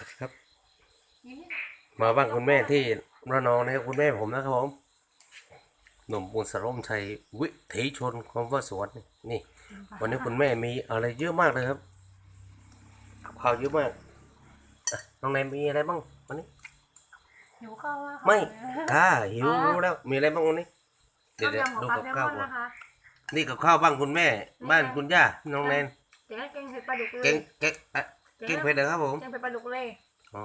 วัสดีครับ มาบ้านคุณแม่ที่ระนองนะครับคุณแม่ผมนะครับผมหนุ่มปูนสร่มชัยวิถีชนความว่าสวนนี่ วันนี้คุณแม่มีอะไรเยอะมากเลยครับกับข้าวเยอะมากอะน้องแนนมีอะไรบ้างวันนี้หิวข้าวมากค่ะไม่อ่าหิวรู้แล้วมีอะไรบ้างวันนี้เดี๋ต้ยวมเดี๋ยวยำของดูปลากับแซลข้ามวก่อนอนนะคะนี่กับข้าวบ้านคุณแม่ บ้านคุณย่าน้องแนนเจ๊แกงเผ็ดปลาดุกเลเก่ยงเก่ง อะเก่งเผ็ดนะครับผมแกงเผ็ดปลาดุกเลยอ๋อ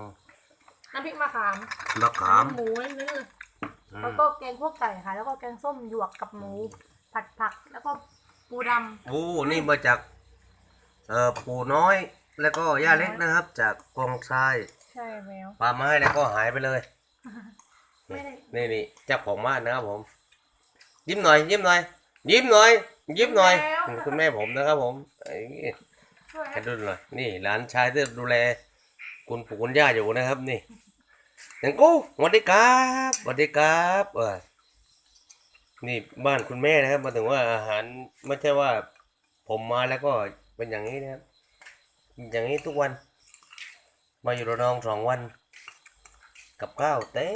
น้ำพริกมะขามมะขามหมูนิดนึงอืแล้วมก็แกงพวกไก่ค่ะ แล้วก็แกงส้มหยวกกับหมู ผัดผักแล้วก็ปูดโอ้นี่มาจากเอ่อปู่น้อย แล้วก็ย่าเล็กนะครับ จากกองทรายำใช่แล้วปลาไม้แล้วก็หายไปเลยไม่ได้นี่นี่เจ้าของบ้านนะครับผม ยิ้มหน่อย ยิ้มหน่อย ยิ้มหน่อย ยิ้มหน่อย คุณแม่ผมนะครับผมไอ้ช่วย ให้ดูหน่อยนี่หลานชายที่ดูแล คุณปู่คุณย่าอยู่นะครับ นี่ยังกูสวัสดีครับสวัสดีครับเออนี่บ้านคุณแม่นะครับมาถึงว่าอาหารไม่ใช่ว่า ผมมาแล้วก็เป็นอย่างนี้นะครับ อย่างนี้ทุกวัน มาอยู่ระนองสองวัน กับข้าวเต็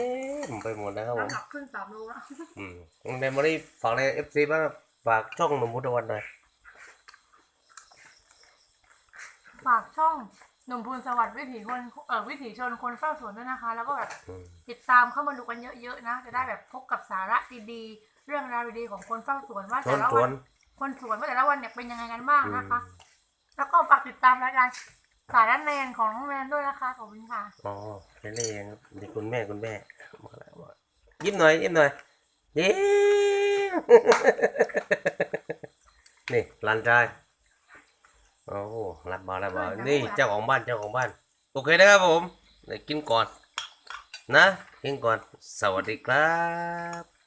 มไปหมดนะครับผมน้ำหนักขึ้นสามโลแล้วอืมในมาได้ฝากในเอฟซีบ้างครับฝากช่องหนุ่มพุทธวันหน่อย ฝากช่องหนุ่มพูนสวัสดิ์วิถีคนเอ่อวิถีชนคนเฝ้าสวนด้วยนะคะ แล้วก็แบบอืมติดตามเข้ามาดูกันเยอะๆนะ จะได้แบบพบกับสาระดีๆ เรื่องราวดีๆของคนเฝ้าสวนว่าชแต่นละชวัวนนคนสวนว่าแต่ละวันเนี่ยเป็นยังไงกันบ้างอืมนะคะ แล้วก็ฝากติดตามรายการสายด้านแนนของน้องแนนด้วยนะคะขอบคุณค่ะอ๋อแค่นี้เองครับนี่คุณแม่คุณแม่มาแล้วมายิ้มหน่อยยิ้มหน่อยยิ้มนี่หลานชายโอ้รับมาแล้วมาเพื่อนนะนี่เพื่อนเจ้าของบ้านเจ้าของบ้าน โอเคนะครับผมเดี๋ยวกินก่อน นะกินก่อน สวัสดีครับ